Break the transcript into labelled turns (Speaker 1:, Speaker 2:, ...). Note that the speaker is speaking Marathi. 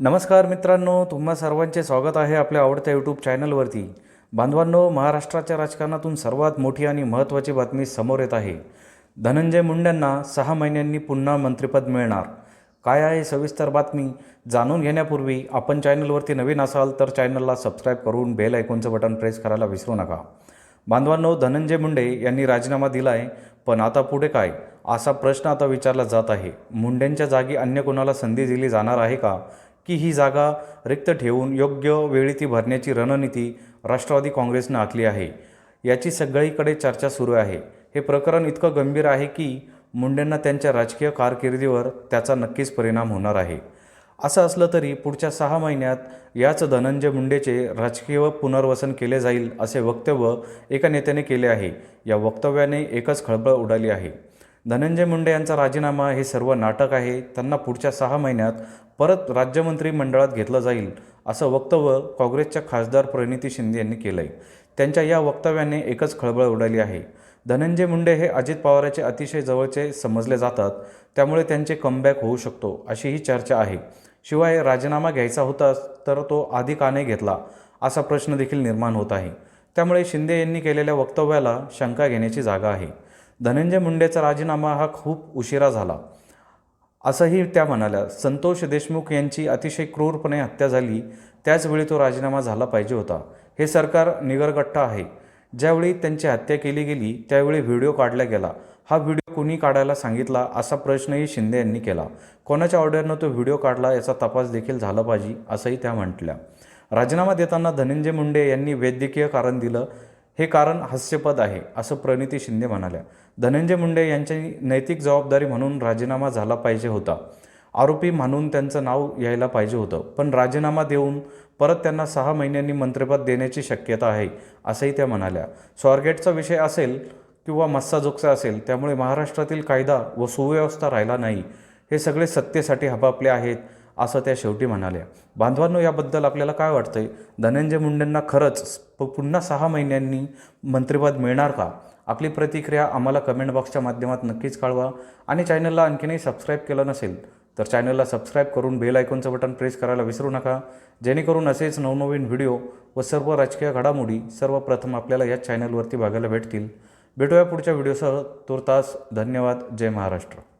Speaker 1: नमस्कार मित्रांनो तुम्हा सर्वांचे स्वागत आहे आपल्या आवडत्या यूट्यूब चॅनलवरती. बांधवांनो महाराष्ट्राच्या राजकारणातून सर्वात मोठी आणि महत्त्वाची बातमी समोर येत आहे. धनंजय मुंडेंना सहा महिन्यांनी पुन्हा मंत्रिपद मिळणार. काय आहे सविस्तर बातमी? जाणून घेण्यापूर्वी आपण चॅनलवरती नवीन असाल तर चॅनलला सबस्क्राईब करून बेल ऐकूनचं बटन प्रेस करायला विसरू नका. बांधवांनो धनंजय मुंडे यांनी राजीनामा दिला आहे पण आता पुढे काय? असा प्रश्न आता विचारला जात आहे. मुंडेंच्या जागी अन्य कोणाला संधी दिली जाणार आहे का? की ही जागा रिक्त ठेवून योग्य वेळी ती भरण्याची रणनीती राष्ट्रवादी काँग्रेसनं आखली आहे. याची सगळीकडे चर्चा सुरू आहे. हे प्रकरण इतकं गंभीर आहे की मुंडेंना त्यांच्या राजकीय कारकिर्दीवर त्याचा नक्कीच परिणाम होणार आहे. असं असलं तरी पुढच्या सहा महिन्यात याच धनंजय मुंडेचे राजकीय पुनर्वसन केले जाईल असे वक्तव्य एका नेत्याने केले आहे. या वक्तव्याने एकच खळबळ उडाली आहे. धनंजय मुंडे यांचा राजीनामा हे सर्व नाटक आहे. त्यांना पुढच्या सहा महिन्यात परत राज्यमंत्री मंडळात घेतलं जाईल असं वक्तव्य काँग्रेसच्या खासदार प्रणिती शिंदे यांनी केलं आहे त्यांच्या या वक्तव्याने एकच खळबळ उडाली आहे. धनंजय मुंडे हे अजित पवाराचे अतिशय जवळचे समजले जातात त्यामुळे त्यांचे कमबॅक होऊ शकतो अशी ही चर्चा आहे. शिवाय राजीनामा घ्यायचा होता तर तो आधी का नाही घेतला असा प्रश्न देखील निर्माण होत आहे. त्यामुळे शिंदे यांनी केलेल्या वक्तव्याला शंका घेण्याची जागा आहे. धनंजय मुंडेचा राजीनामा हा खूप उशिरा झाला. असंही त्या म्हणाल्या संतोष देशमुख यांची अतिशय क्रूरपणे हत्या झाली. त्याचवेळी तो राजीनामा झाला पाहिजे होता. हे सरकार निगरगट्टा आहे. ज्यावेळी त्यांची हत्या केली गेली त्यावेळी व्हिडिओ काढला गेला. हा व्हिडिओ कुणी काढायला सांगितला असा प्रश्नही शिंदे यांनी केला. कोणाच्या ऑर्डरनं तो व्हिडिओ काढला याचा तपास देखील झाला पाहिजे असंही त्या म्हटल्या. राजीनामा देताना धनंजय मुंडे यांनी वैद्यकीय कारण दिलं. हे कारण हास्यपद आहे असं प्रणिती शिंदे म्हणाल्या. धनंजय मुंडे यांची नैतिक जबाबदारी म्हणून राजीनामा झाला पाहिजे होता. आरोपी म्हणून त्यांचं नाव यायला पाहिजे होतं पण राजीनामा देऊन परत त्यांना सहा महिन्यांनी मंत्रिपद देण्याची शक्यता आहे असंही त्या म्हणाल्या. स्वारगेटचा विषय असेल किंवा मस्साजोगचा असेल त्यामुळे महाराष्ट्रातील कायदा व सुव्यवस्था राहिला नाही. हे सगळे सत्तेसाठी हबापले आहेत. असं त्या शेवटी म्हणाल्या. बांधवांनो याबद्दल आपल्याला काय वाटतंय? धनंजय मुंडेंना खरंच प- पुन्हा सहा महिन्यांनी मंत्रिपद मिळणार का? आपली प्रतिक्रिया आम्हाला कमेंट बॉक्सच्या माध्यमात नक्कीच कळवा. आणि चॅनलला आणखीनही सबस्क्राईब केलं नसेल तर चॅनलला सबस्क्राईब करून बेल आयकॉनचं बटन प्रेस करायला विसरू नका. जेणेकरून असेच नवनवीन व्हिडिओ व सर्व राजकीय घडामोडी सर्वप्रथम आपल्याला याच चॅनलवरती बघायला भेटतील. भेटूया पुढच्या व्हिडिओसह तुर्तास धन्यवाद. जय महाराष्ट्र.